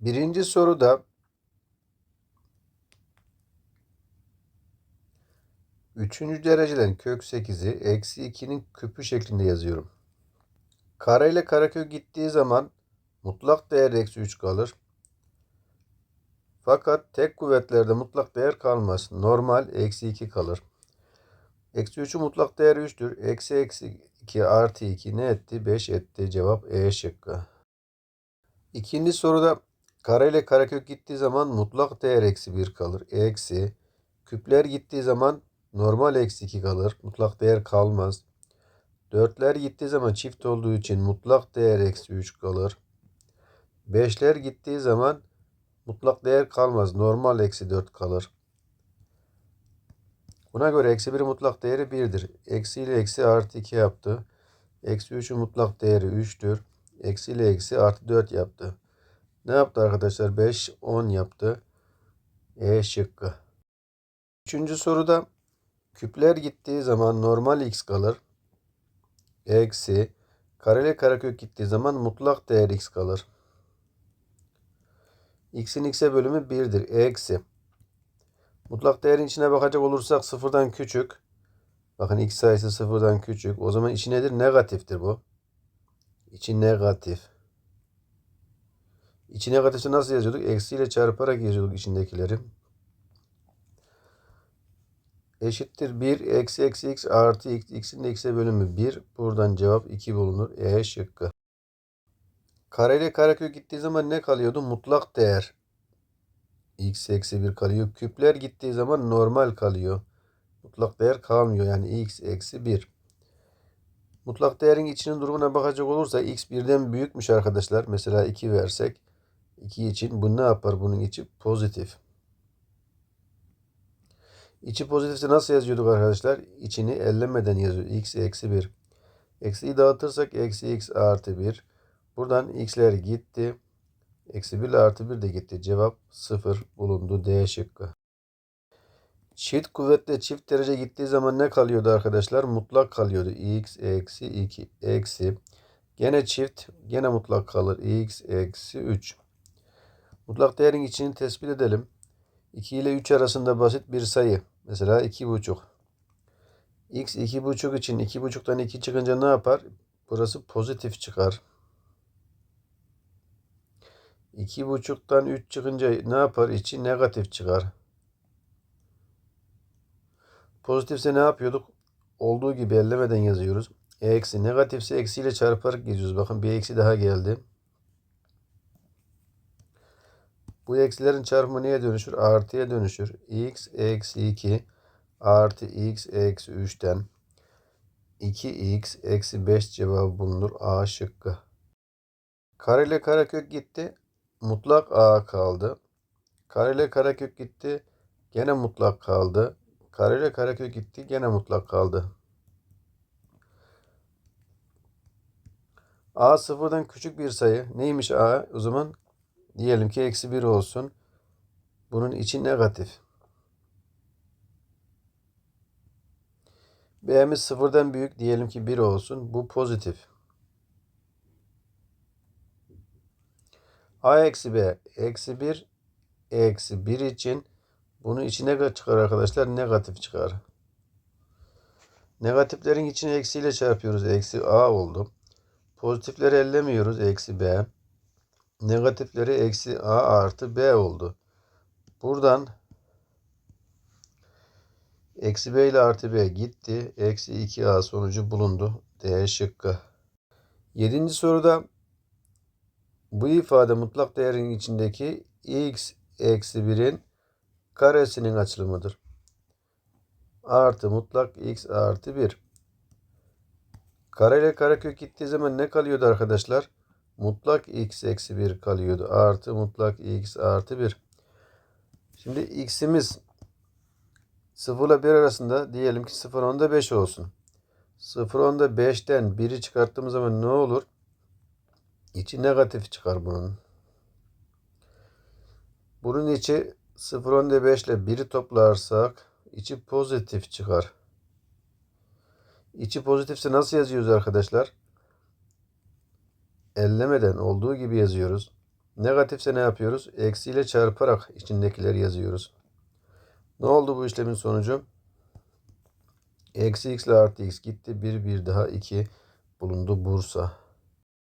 Birinci soruda üçüncü dereceden kök 8'i eksi 2'nin küpü şeklinde yazıyorum. Kare ile karekök gittiği zaman mutlak değer eksi 3 kalır. Fakat tek kuvvetlerde mutlak değer kalmaz. Normal eksi 2 kalır. Eksi 3'ün mutlak değeri 3'tür. Eksi eksi 2 artı 2 ne etti? 5 etti. Cevap E şıkkı. İkinci soruda kare ile karekök gittiği zaman mutlak değer eksi 1 kalır. Eksi küpler gittiği zaman normal eksi 2 kalır. Mutlak değer kalmaz. Dörtler gittiği zaman çift olduğu için mutlak değer eksi 3 kalır. Beşler gittiği zaman mutlak değer kalmaz. Normal eksi 4 kalır. Buna göre eksi 1 mutlak değeri 1'dir. Eksi ile eksi artı 2 yaptı. Eksi 3'ün mutlak değeri 3'tür. Eksi ile eksi artı 4 yaptı. Ne yaptı arkadaşlar? 5, 10 yaptı. E şıkkı. Üçüncü soruda küpler gittiği zaman normal x kalır. Eksi kareli karekök gittiği zaman mutlak değer x kalır. x'in x'e bölümü 1'dir. Eksi. Mutlak değerin içine bakacak olursak sıfırdan küçük. Bakın x sayısı sıfırdan küçük. O zaman içi nedir? Negatiftir bu. İçi negatif. İçi negatifse nasıl yazıyorduk? Eksiyle çarparak yazıyorduk içindekileri. Eşittir 1 eksi eksi x artı x. x'in de x'e bölümü 1. Buradan cevap 2 bulunur. E şıkkı. Kareyle karekök gittiği zaman ne kalıyordu? Mutlak değer. x eksi 1 kalıyor. Küpler gittiği zaman normal kalıyor. Mutlak değer kalmıyor. Yani x eksi 1. Mutlak değerin içinin durumuna bakacak olursa x birden büyükmüş arkadaşlar. Mesela 2 versek 2 için bu ne yapar? Bunun içi pozitif. İçi pozitifse nasıl yazıyorduk arkadaşlar? İçini ellemeden yazıyoruz. x eksi 1. Eksiyi dağıtırsak eksi x artı 1. Buradan x'ler gitti. Eksi 1 ile artı 1 de gitti. Cevap 0 bulundu. D şıkkı. Çift kuvvetle çift derece gittiği zaman ne kalıyordu arkadaşlar? Mutlak kalıyordu. x eksi 2 eksi. Gene çift. Gene mutlak kalır. x eksi 3. Mutlak değerin içini tespit edelim. 2 ile 3 arasında basit bir sayı. Mesela 2,5. x 2,5 için 2,5'tan 2 çıkınca ne yapar? Burası pozitif çıkar. 2,5'tan 3 çıkınca ne yapar? İçi negatif çıkar. Pozitifse ne yapıyorduk? Olduğu gibi ellemeden yazıyoruz. E eksi negatifse eksiyle çarparak yazıyoruz. Bakın bir eksi daha geldi. Bu eksilerin çarpımı neye dönüşür? Artıya dönüşür. x eksi 2 artı x eksi 3'ten 2x eksi 5 cevabı bulunur. A şıkkı. Kare ile karekök gitti. Mutlak A kaldı. Kare ile karekök gitti. Gene mutlak kaldı. Kare ile karekök gitti. Gene mutlak kaldı. A sıfırdan küçük bir sayı. Neymiş A? O zaman Diyelim ki eksi 1 olsun. Bunun içi negatif. B'miz sıfırdan büyük. Diyelim ki 1 olsun. Bu pozitif. A eksi B eksi 1 eksi 1 için bunun içine çıkar arkadaşlar. Negatif çıkar. Negatiflerin içine eksiyle çarpıyoruz. Eksi A oldu. Pozitifleri ellemiyoruz. Eksi B negatifleri eksi a artı b oldu. Buradan eksi b ile artı b gitti. Eksi 2a sonucu bulundu. D şıkkı. Yedinci soruda bu ifade mutlak değerin içindeki x eksi 1'in karesinin açılımıdır. Artı mutlak x artı 1. Kare ile karekök gittiği zaman ne kalıyordu arkadaşlar? Mutlak x eksi 1 kalıyordu. Artı mutlak x artı 1. Şimdi x'imiz 0 ile 1 arasında diyelim ki 0 onda 5 olsun. 0 onda 5'ten 1'i çıkarttığımız zaman ne olur? İçi negatif çıkar bunun. Bunun içi 0 onda 5 ile 1'i toplarsak içi pozitif çıkar. İçi pozitifse nasıl yazıyoruz arkadaşlar? Ellemeden olduğu gibi yazıyoruz. Negatifse ne yapıyoruz? Eksiyle çarparak içindekileri yazıyoruz. Ne oldu bu işlemin sonucu? Eksi x ile artı x gitti. Bir bir daha 2 bulundu Bursa.